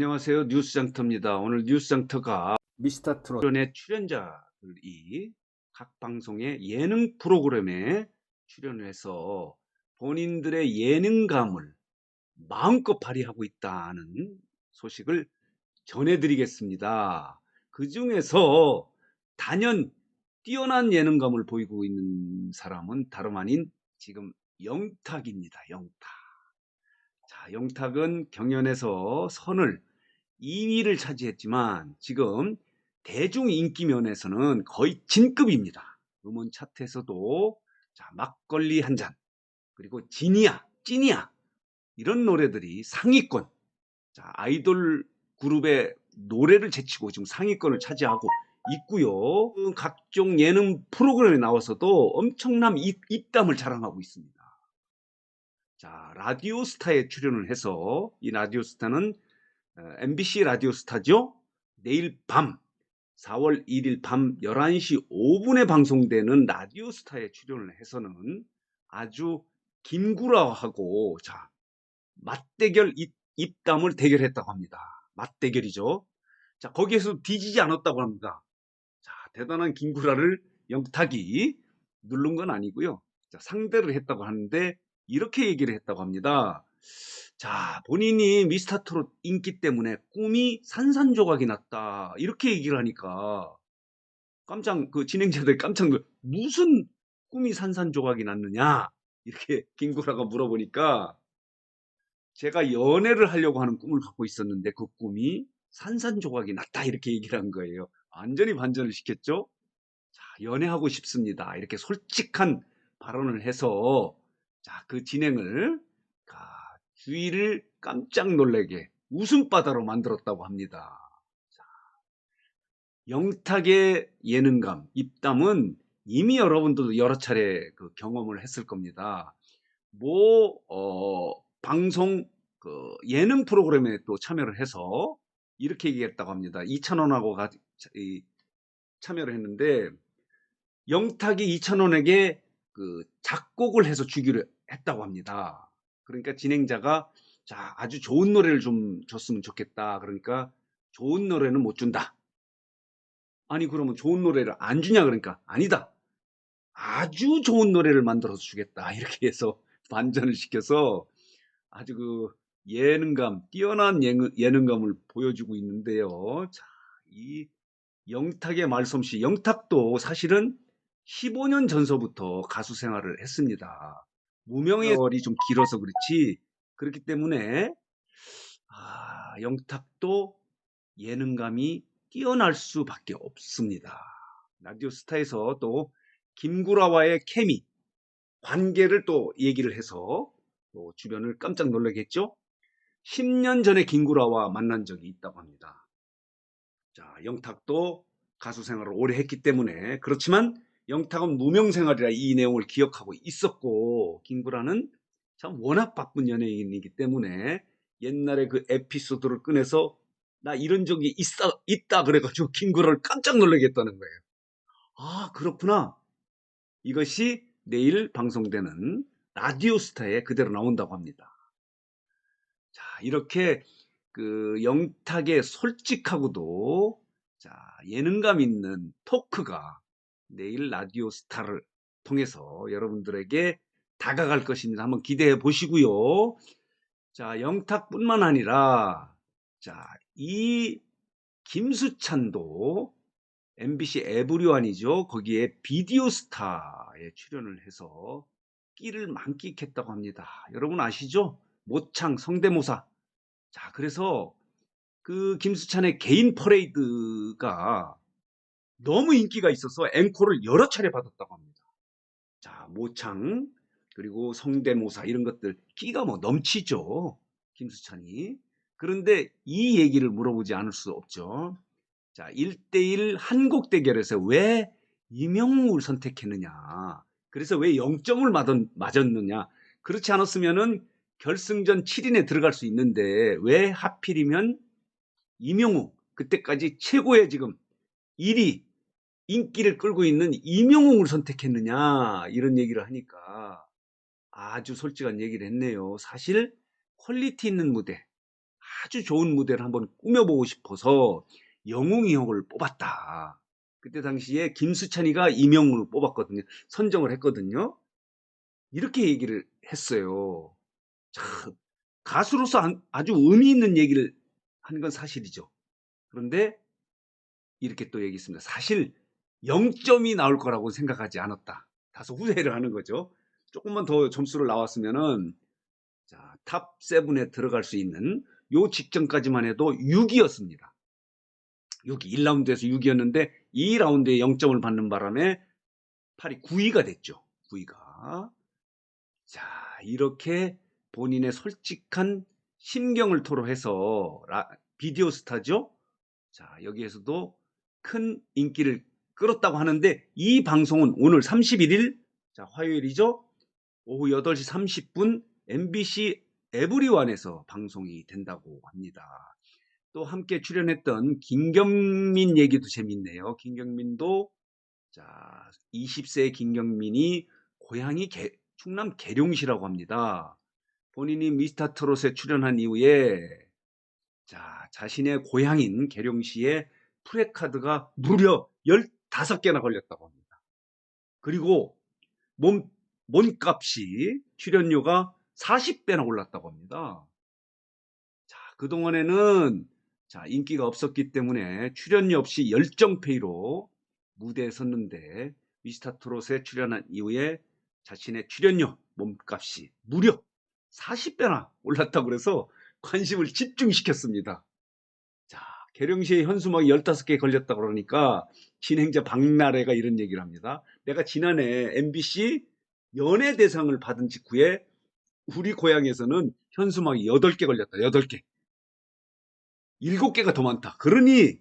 안녕하세요. 뉴스장터입니다. 오늘 뉴스장터가 미스터 트롯 출연의 출연자들이 각 방송의 예능 프로그램에 출연을 해서 본인들의 예능감을 마음껏 발휘하고 있다는 소식을 전해드리겠습니다. 그 중에서 단연 뛰어난 예능감을 보이고 있는 사람은 다름 아닌 지금 영탁입니다. 영탁. 자, 영탁은 경연에서 선을 2위를 차지했지만 지금 대중 인기 면에서는 거의 진급입니다. 음원 차트에서도 자, 막걸리 한 잔, 그리고 진이야, 찐이야 이런 노래들이 상위권. 자, 아이돌 그룹의 노래를 제치고 지금 상위권을 차지하고 있고요. 그 각종 예능 프로그램에 나와서도 엄청난 입, 입담을 자랑하고 있습니다. 자, 라디오스타에 출연을 해서 이 라디오스타는 어, MBC 라디오 스타죠. 내일 밤 4월 1일 밤 11시 5분에 방송되는 라디오 스타에 출연을 해서는 아주 김구라하고 자 맞대결 입, 입담을 대결했다고 합니다. 맞대결이죠. 자 거기에서 뒤지지 않았다고 합니다. 자 대단한 김구라를 영탁이 누른 건 아니고요. 자, 상대를 했다고 하는데 이렇게 얘기를 했다고 합니다. 자, 본인이 미스터 트롯 인기 때문에 꿈이 산산조각이 났다. 이렇게 얘기를 하니까 깜짝 그 진행자들 깜짝 놀 무슨 꿈이 산산조각이 났느냐? 이렇게 김구라가 물어보니까 제가 연애를 하려고 하는 꿈을 갖고 있었는데 그 꿈이 산산조각이 났다. 이렇게 얘기를 한 거예요. 완전히 반전을 시켰죠? 자, 연애하고 싶습니다. 이렇게 솔직한 발언을 해서 자, 그 진행을 가, 주위를 깜짝 놀래게 웃음바다로 만들었다고 합니다. 자, 영탁의 예능감, 입담은 이미 여러분들도 여러 차례 그 경험을 했을 겁니다. 뭐, 어, 방송, 그 예능 프로그램에 또 참여를 해서 이렇게 얘기했다고 합니다. 2,000원하고 가, 이, 참여를 했는데, 영탁이 2,000원에게 그 작곡을 해서 주기로 했다고 합니다. 그러니까 진행자가 자, 아주 좋은 노래를 좀 줬으면 좋겠다. 그러니까 좋은 노래는 못 준다. 아니, 그러면 좋은 노래를 안 주냐? 그러니까 아니다. 아주 좋은 노래를 만들어서 주겠다. 이렇게 해서 반전을 시켜서 아주 그 예능감, 뛰어난 예능, 예능감을 보여주고 있는데요. 자, 이 영탁의 말솜씨, 영탁도 사실은 15년 전서부터 가수 생활을 했습니다. 무명의 세월이 좀 길어서 그렇지. 그렇기 때문에 아, 영탁도 예능감이 뛰어날 수밖에 없습니다. 라디오 스타에서 또 김구라와의 케미, 관계를 또 얘기를 해서 또 주변을 깜짝 놀라게 했죠. 10년 전에 김구라와 만난 적이 있다고 합니다. 자, 영탁도 가수 생활을 오래 했기 때문에 그렇지만 영탁은 무명 생활이라 이 내용을 기억하고 있었고 김구라는 참 워낙 바쁜 연예인이기 때문에 옛날에 그 에피소드를 꺼내서 나 이런 적이 있어, 있다 그래가지고 김구라를 깜짝 놀라게 했다는 거예요. 아 그렇구나. 이것이 내일 방송되는 라디오스타에 그대로 나온다고 합니다. 자 이렇게 그 영탁의 솔직하고도 자 예능감 있는 토크가 내일 라디오 스타를 통해서 여러분들에게 다가갈 것입니다. 한번 기대해 보시고요. 자, 영탁뿐만 아니라 자, 이 김수찬도 MBC 에브리완이죠. 거기에 비디오 스타에 출연을 해서 끼를 만끽했다고 합니다. 여러분 아시죠? 모창 성대모사. 자, 그래서 그 김수찬의 개인 퍼레이드가 너무 인기가 있어서 앵콜을 여러 차례 받았다고 합니다. 자, 모창, 그리고 성대모사 이런 것들 끼가 뭐 넘치죠. 김수찬이. 그런데 이 얘기를 물어보지 않을 수 없죠. 자, 1대1 한국 대결에서 왜 이명웅을 선택했느냐. 그래서 왜 0점을 맞은, 맞았느냐. 그렇지 않았으면은 결승전 7인에 들어갈 수 있는데 왜 하필이면 이명웅 그때까지 최고의 지금 1위 인기를 끌고 있는 이명웅을 선택했느냐 이런 얘기를 하니까 아주 솔직한 얘기를 했네요. 사실 퀄리티 있는 무대 아주 좋은 무대를 한번 꾸며보고 싶어서 영웅이 형을 뽑았다. 그때 당시에 김수찬이가 이명웅을 뽑았거든요. 선정을 했거든요. 이렇게 얘기를 했어요. 참, 가수로서 안- 아주 의미 있는 얘기를 하는 건 사실이죠. 그런데 이렇게 또 얘기했습니다. 사실 0점이 나올 거라고 생각하지 않았다. 다소 후회를 하는 거죠. 조금만 더 점수를 나왔으면은 자, 탑 7에 들어갈 수 있는 요 직전까지만 해도 6이었습니다. 6이 1라운드에서 6이었는데 2라운드에 0점을 받는 바람에 8이 9위가 됐죠. 9위가. 자, 이렇게 본인의 솔직한 심경을 토로해서 라- 비디오 스타죠. 자, 여기에서도 큰 인기를 끌었다고 하는데 이 방송은 오늘 31일 자, 화요일이죠. 오후 8시 30분 MBC 에브리완에서 방송이 된다고 합니다. 또 함께 출연했던 김경민 얘기도 재밌네요. 김경민도 자 20세 김경민이 고향이 개- 충남 계룡시라고 합니다. 본인이 미스터 트롯에 출연한 이후에 자 자신의 고향인 계룡시에 프레카드가 무려 15개나 걸렸다고 합니다. 그리고 몸, 몸값이 출연료가 40배나 올랐다고 합니다. 자, 그동안에는 자, 인기가 없었기 때문에 출연료 없이 열정페이로 무대에 섰는데 미스터 트롯에 출연한 이후에 자신의 출연료 몸값이 무려 40배나 올랐다고 그래서 관심을 집중시켰습니다. 자, 계룡시에 현수막이 15개 걸렸다고 그러니까 진행자 박나래가 이런 얘기를 합니다. 내가 지난해 MBC 연예대상을 받은 직후에 우리 고향에서는 현수막이 8개 걸렸다. 8개. 7개가 더 많다. 그러니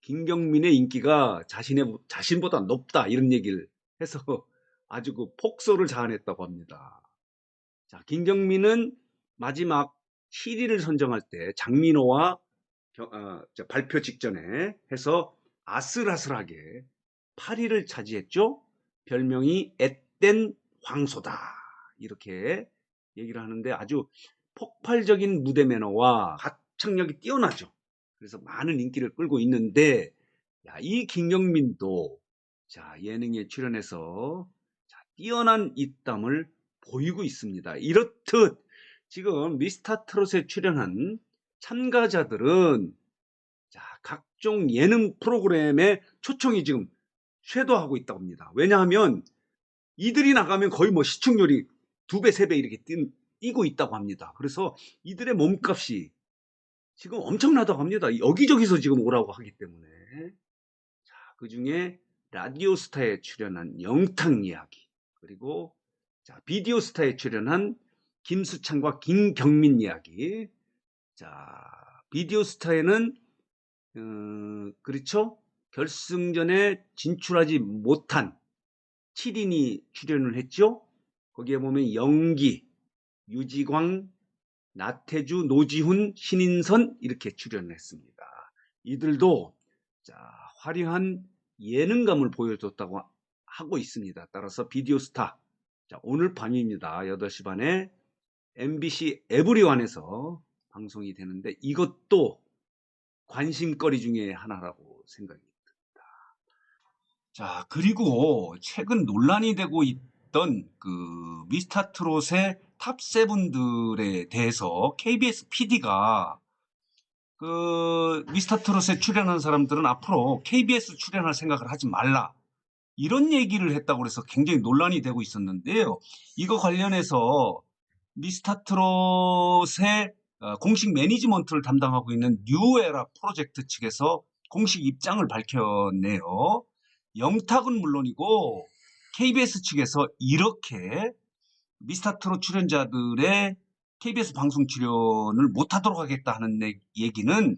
김경민의 인기가 자신의 자신보다 높다. 이런 얘기를 해서 아주 그 폭소를 자아냈다고 합니다. 자, 김경민은 마지막 7위를 선정할 때 장민호와 겨- 어, 저 발표 직전에 해서 아슬아슬하게 8위를 차지했죠. 별명이 앳된 황소다. 이렇게 얘기를 하는데 아주 폭발적인 무대 매너와 가창력이 뛰어나죠. 그래서 많은 인기를 끌고 있는데 야, 이 김경민도 자, 예능에 출연해서 자, 뛰어난 입담을 보이고 있습니다. 이렇듯 지금 미스터 트롯에 출연한 참가자들은 자, 각종 예능 프로그램에 초청이 지금 쇄도하고 있다고 합니다. 왜냐하면 이들이 나가면 거의 뭐 시청률이 두 배, 세 배 이렇게 뛴, 뛰고 있다고 합니다. 그래서 이들의 몸값이 지금 엄청나다고 합니다. 여기저기서 지금 오라고 하기 때문에. 자, 그 중에 라디오 스타에 출연한 영탁 이야기, 그리고 자, 비디오 스타에 출연한 김수창과 김경민 이야기. 자, 비디오 스타에는 어, 그렇죠? 결승전에 진출하지 못한 7인이 출연을 했죠. 거기에 보면 영기, 유지광, 나태주, 노지훈, 신인선 이렇게 출연을 했습니다. 이들도 자, 화려한 예능감을 보여줬다고 하고 있습니다. 따라서 비디오 스타 자, 오늘 밤입니다. 8시 반에 MBC 에브리완에서 방송이 되는데 이것도 관심거리 중에 하나라고 생각이 듭니다. 자, 그리고 최근 논란이 되고 있던 그 미스터 트롯의 탑 세븐들에 대해서 KBS PD가 그 미스터 트롯에 출연한 사람들은 앞으로 KBS 출연할 생각을 하지 말라. 이런 얘기를 했다고 그래서 굉장히 논란이 되고 있었는데요. 이거 관련해서 미스터 트롯의 어, 공식 매니지먼트를 담당하고 있는 뉴에라 프로젝트 측에서 공식 입장을 밝혔네요. 영탁은 물론이고 KBS 측에서 이렇게 미스터 트롯 출연자들의 KBS 방송 출연을 못하도록 하겠다 하는 내- 얘기는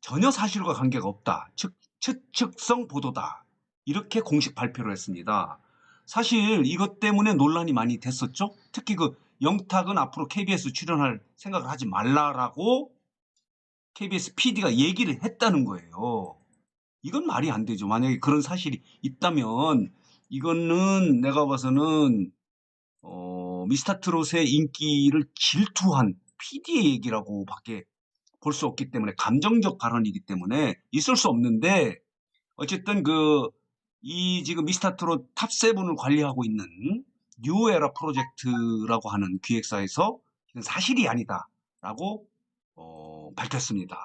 전혀 사실과 관계가 없다. 즉, 추측성 보도다. 이렇게 공식 발표를 했습니다. 사실 이것 때문에 논란이 많이 됐었죠. 특히 그 영탁은 앞으로 KBS 출연할 생각을 하지 말라라고 KBS PD가 얘기를 했다는 거예요. 이건 말이 안 되죠. 만약에 그런 사실이 있다면 이거는 내가 봐서는 어, 미스터 트롯의 인기를 질투한 PD의 얘기라고 밖에 볼 수 없기 때문에 감정적 발언이기 때문에 있을 수 없는데 어쨌든 그 이 지금 미스터트롯 탑 세븐을 관리하고 있는 뉴에라 프로젝트라고 하는 기획사에서 사실이 아니다라고 어, 밝혔습니다.